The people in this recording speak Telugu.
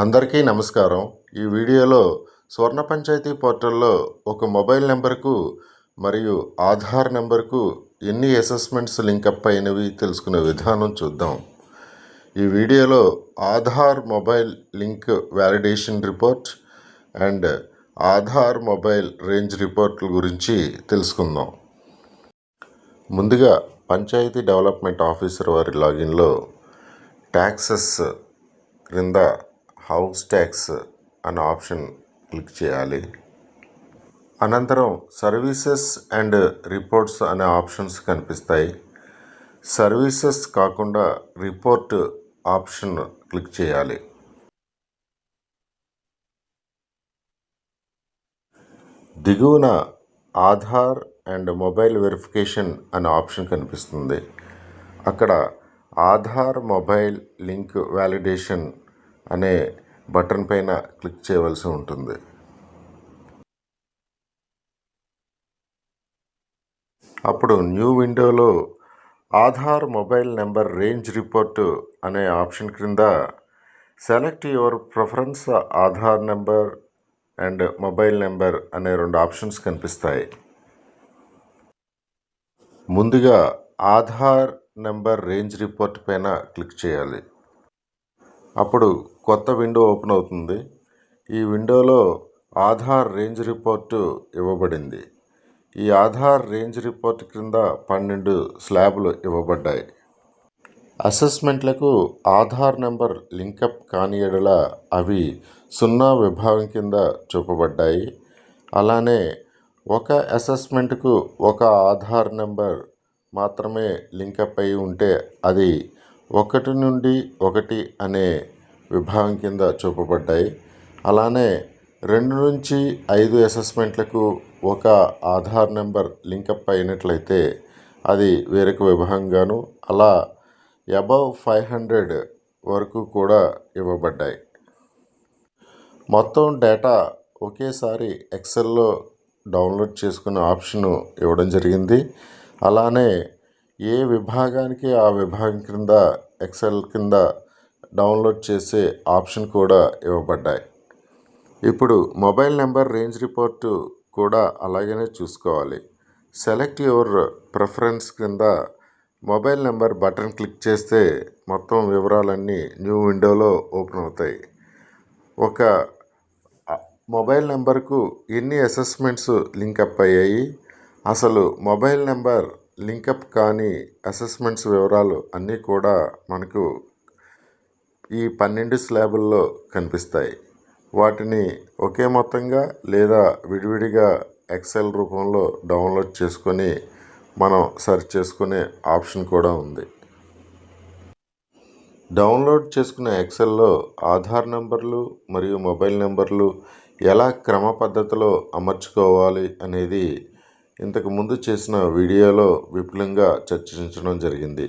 అందరికీ నమస్కారం. ఈ వీడియోలో స్వర్ణ పంచాయతీ పోర్టల్లో ఒక మొబైల్ నెంబర్కు మరియు ఆధార్ నెంబర్కు ఎన్ని అసెస్మెంట్స్ లింకప్ అయినవి తెలుసుకునే విధానం చూద్దాం. ఈ వీడియోలో Aadhaar mobile link validation report and Aadhaar mobile range రిపోర్ట్ల గురించి తెలుసుకుందాం. ముందుగా పంచాయతీ డెవలప్మెంట్ ఆఫీసర్ వారి లాగిన్లో ట్యాక్సెస్ క్రింద హౌస్ ట్యాక్స్ అనే ఆప్షన్ క్లిక్ చేయాలి. అనంతరం సర్వీసెస్ అండ్ రిపోర్ట్స్ అనే ఆప్షన్స్ కనిపిస్తాయి. సర్వీసెస్ కాకుండా రిపోర్ట్ ఆప్షన్ క్లిక్ చేయాలి. దిగువన ఆధార్ అండ్ మొబైల్ వెరిఫికేషన్ అనే ఆప్షన్ కనిపిస్తుంది. అక్కడ ఆధార్ మొబైల్ లింక్ వ్యాలిడేషన్ అనే బటన్ పైన క్లిక్ చేయవలసి ఉంటుంది. అప్పుడు న్యూ విండోలో Aadhaar mobile number range report అనే ఆప్షన్ క్రింద select your preference Aadhaar number and mobile number అనే రెండు ఆప్షన్స్ కనిపిస్తాయి. ముందుగా ఆధార్ నెంబర్ రేంజ్ రిపోర్ట్ పైన క్లిక్ చేయాలి. అప్పుడు కొత్త విండో ఓపెన్ అవుతుంది. ఈ విండోలో ఆధార్ రేంజ్ రిపోర్టు ఇవ్వబడింది. ఈ ఆధార్ రేంజ్ రిపోర్ట్ క్రింద పన్నెండు స్లాబ్లు ఇవ్వబడ్డాయి. అసెస్మెంట్లకు ఆధార్ నెంబర్ లింకప్ కాని ఎడల అవి సున్నా విభాగం కింద చూపబడ్డాయి. అలానే ఒక అసెస్మెంట్కు ఒక ఆధార్ నెంబర్ మాత్రమే లింకప్ అయి ఉంటే అది ఒకటి నుండి ఒకటి అనే విభాగం కింద చూపబడ్డాయి. అలానే రెండు నుంచి ఐదు అసెస్మెంట్లకు ఒక ఆధార్ నెంబర్ లింకప్ అయినట్లయితే అది వేరొక విభాగంగాను అలా అబవ్ ఫైవ్ హండ్రెడ్ వరకు కూడా ఇవ్వబడ్డాయి. మొత్తం డేటా ఒకేసారి ఎక్సెల్లో డౌన్లోడ్ చేసుకునే ఆప్షను ఇవ్వడం జరిగింది. అలానే ఏ విభాగానికి ఆ విభాగం క్రింద ఎక్సెల్ కింద డౌన్లోడ్ చేసే ఆప్షన్ కూడా ఇవ్వబడ్డాయి. ఇప్పుడు మొబైల్ నెంబర్ రేంజ్ రిపోర్టు కూడా అలాగనే చూసుకోవాలి. సెలెక్ట్ యువర్ ప్రిఫరెన్స్ క్రింద మొబైల్ నెంబర్ బటన్ క్లిక్ చేస్తే మొత్తం వివరాలన్నీ న్యూ విండోలో ఓపెన్ అవుతాయి. ఒక మొబైల్ నెంబర్కు ఎన్ని అసెస్మెంట్స్ లింకప్ అయ్యాయి? అసలు మొబైల్ నెంబర్ లింకప్ కాని అసెస్మెంట్స్ వివరాలు అన్నీ కూడా మనకు ఈ పన్నెండు స్లాబుల్లో కనిపిస్తాయి. వాటిని ఒకే మొత్తంగా లేదా విడివిడిగా ఎక్సెల్ రూపంలో డౌన్లోడ్ చేసుకొని మనం సెర్చ్ చేసుకునే ఆప్షన్ కూడా ఉంది. డౌన్లోడ్ చేసుకునే ఎక్సెల్లో ఆధార్ నెంబర్లు మరియు మొబైల్ నెంబర్లు ఎలా క్రమ పద్ధతిలో అమర్చుకోవాలి అనేది ఇంతకు ముందు చేసిన వీడియోలో విపులంగా చర్చించడం జరిగింది.